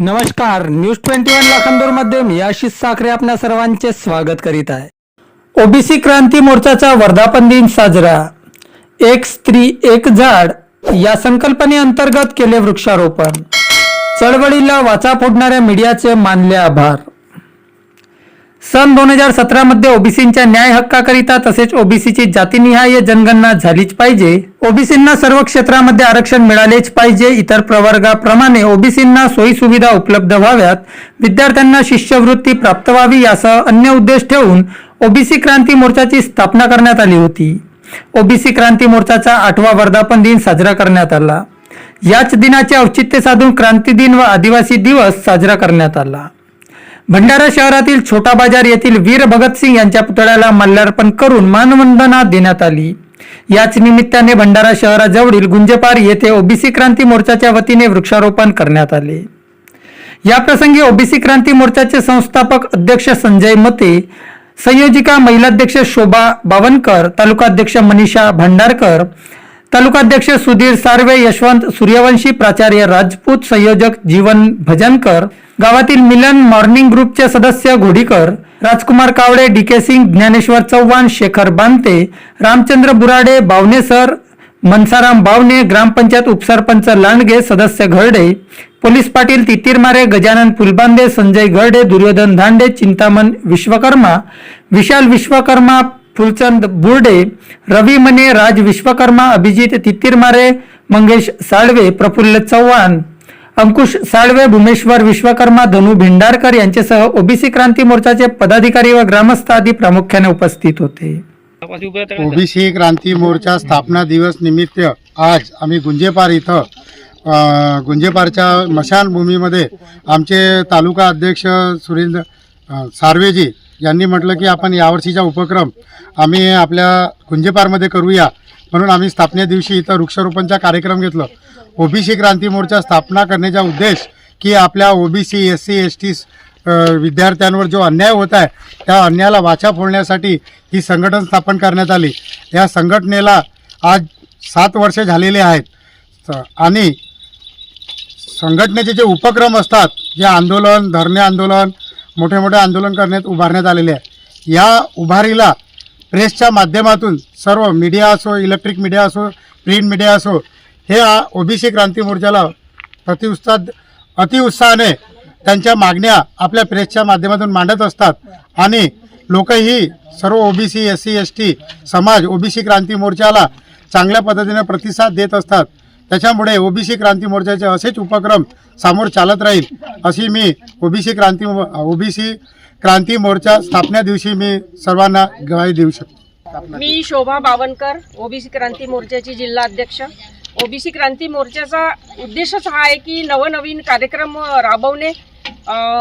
नमस्कार news twenty one लाखांदूरमध्ये मी आशिष साखरे आपल्या सर्वांचे स्वागत करीत आहे. ओबीसी क्रांती मोर्चाचा वर्धापन दिन साजरा. एक स्त्री एक झाड या संकल्पनेअंतर्गत केले वृक्षारोपण. चळवळीला वाचा फोडणाऱ्या मीडियाचे मानले आभार. सन दोन हजार सतरामध्ये ओबीसींच्या न्याय हक्काकरिता तसेच ओबीसीची जातीनिहाय जनगणना झालीच पाहिजे. ओबीसींना सर्व क्षेत्रामध्ये आरक्षण मिळालेच पाहिजे. इतर प्रवर्गाप्रमाणे ओबीसींना सोयी सुविधा उपलब्ध व्हाव्यात. विद्यार्थ्यांना शिष्यवृत्ती प्राप्त व्हावी यासह अन्य उद्देश ठेवून ओबीसी क्रांती मोर्चाची स्थापना करण्यात आली होती. ओबीसी क्रांती मोर्चाचा आठवा वर्धापन दिन साजरा करण्यात आला. याच दिनाचे औचित्य साधून क्रांती दिन व आदिवासी दिवस साजरा करण्यात आला. भंडारा शहरातील छोटा बाजार येथील वीर भगतसिंग यांच्या पुतळ्याला माल्यार्पण करून मानवंदना देण्यात आली. याच निमित्ताने भंडारा शहराजवळील गुंजेपार येथे ओबीसी क्रांती मोर्चाच्या वतीने वृक्षारोपण करण्यात आले. या प्रसंगी ओबीसी क्रांती मोर्चाचे संस्थापक अध्यक्ष संजय मते संयोजिका महिलाध्यक्ष शोभा बावनकर तालुकाध्यक्ष मनीषा भंडारकर तालुकाध्यक्ष सुधीर सार्वे यशवंत सूर्यवंशी प्राचार्य राजपूत संयोजक जीवन भजनकर गावातील मिलन मॉर्निंग ग्रुपचे सदस्य घोडीकर राजकुमार कावडे डी के सिंग ज्ञानेश्वर चव्हाण शेखर बांते रामचंद्र बुराडे बावनेसर मनसाराम बावने ग्रामपंचायत उपसरपंच लांडगे सदस्य घरडे पोलीस पाटील तितीरमारे गजानन फुलबांदे संजय घरडे दुर्योधन धांडे चिंतामण विश्वकर्मा विशाल विश्वकर्मा फुलचंद बुर्डे रवी मने राज विश्वकर्मा अभिजित तितीरमारे मंगेश साळवे प्रफुल्ल चव्हाण अंकुश साळवे भूमेश्वर विश्वकर्मा धनु भेंडारकर यांच्यासह ओबीसी क्रांती मोर्चाचे पदाधिकारी व ग्रामस्थ आदी प्रामुख्याने उपस्थित होते. ओबीसी क्रांती मोर्चा स्थापना दिवस निमित्त आज आम्ही गुंजेपार इथं गुंजेपारच्या मशानभूमीमध्ये आमचे तालुका अध्यक्ष सुरेंद्र सार्वेजी यांनी म्हटलं की आपण यावर्षीचा उपक्रम आम्ही आपल्या कुंजेपारमध्ये करूया. म्हणून आम्ही स्थापने दिवशी इथं वृक्षारोपणचा कार्यक्रम घेतलं. ओबीसी क्रांती मोर्चा स्थापना करण्याचा उद्देश की आपल्या OBC S C S T विद्यार्थ्यांवर जो अन्याय होत आहे त्या अन्यायाला वाचा फोडण्यासाठी ही संघटन स्थापन करण्यात आली. या संघटनेला आज सात वर्षे झालेले आहेत. आणि संघटनेचे जे उपक्रम असतात जे आंदोलन धरणे आंदोलन मोठे मोठे आंदोलन करण्यात उभारण्यात आलेले आहे. या उभारीला प्रेसच्या माध्यमातून सर्व मीडिया असो इलेक्ट्रिक मीडिया असो प्रिंट मीडिया असो हे ओबीसी क्रांती मोर्चाला प्रतिउत्साद अतिउत्साहाने त्यांच्या मागण्या आपल्या प्रेसच्या माध्यमातून मांडत असतात. आणि लोकही सर्व OBC S C S T समाज ओबीसी क्रांती मोर्चाला चांगल्या पद्धतीने प्रतिसाद देत असतात. त्याच्यामुळे ओबीसी क्रांती मोर्चाचे असेच उपक्रम समोर चालत राहील अशी मी ओबीसी क्रांती ओबीसी क्रांती मोर्चा स्थापना दिवशी मी सर्वांना ग्वाही देऊ शकतो. मी शोभा बावनकर ओबीसी क्रांती मोर्चाची जिल्हा अध्यक्ष. ओबीसी क्रांती मोर्चाचा उद्देशच हा आहे की नवनवीन कार्यक्रम राबवणे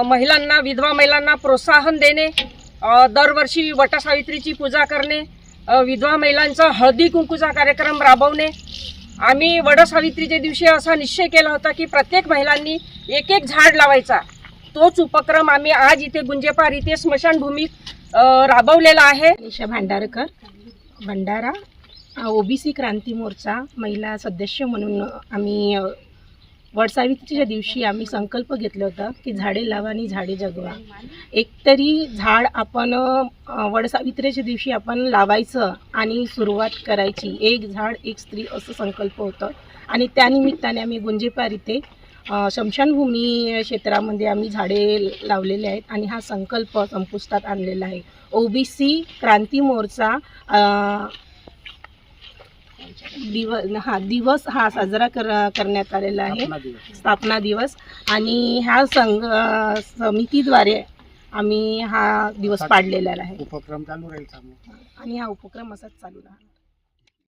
महिलांना विधवा महिलांना प्रोत्साहन देणे दरवर्षी वटसावित्रीची पूजा करणे विधवा महिलांचा हळदी कुंकूचा कार्यक्रम राबवणे आम्ही वडसावित्रीच्या दिवशी असा निश्चय केला होता की प्रत्येक महिलांनी एक एक झाड लावायचा. तोच उपक्रम आम्ही आज इथे गुंजेपार इथे स्मशानभूमीत राबवलेला आहे. निशा भांडारकर भंडारा ओबीसी क्रांती मोर्चा महिला सदस्य म्हणून आम्ही वटसावित्रीच्या दिवशी आम्ही संकल्प घेतलं होतं की झाडे लावा आणि झाडे जगवा. एकतरी झाड आपण वडसावित्रीच्या दिवशी आपण लावायचं आणि सुरुवात करायची. एक झाड एक स्त्री असं संकल्प होतं. आणि त्यानिमित्ताने आम्ही गुंजेपार इथे शमशानभूमी क्षेत्रामध्ये आम्ही झाडे लावलेले आहेत आणि हा संकल्प संपुष्टात आणलेला आहे. ओबीसी क्रांती मोर्चा अ, दिव हा दिवस हा साजरा कर करण्यात आलेला आहे. स्थापना दिवस. आणि ह्या संघ समितीद्वारे आम्ही हा दिवस पाडलेला आहे. उपक्रम चालू राहील आणि हा उपक्रम असाच चालू राहणार.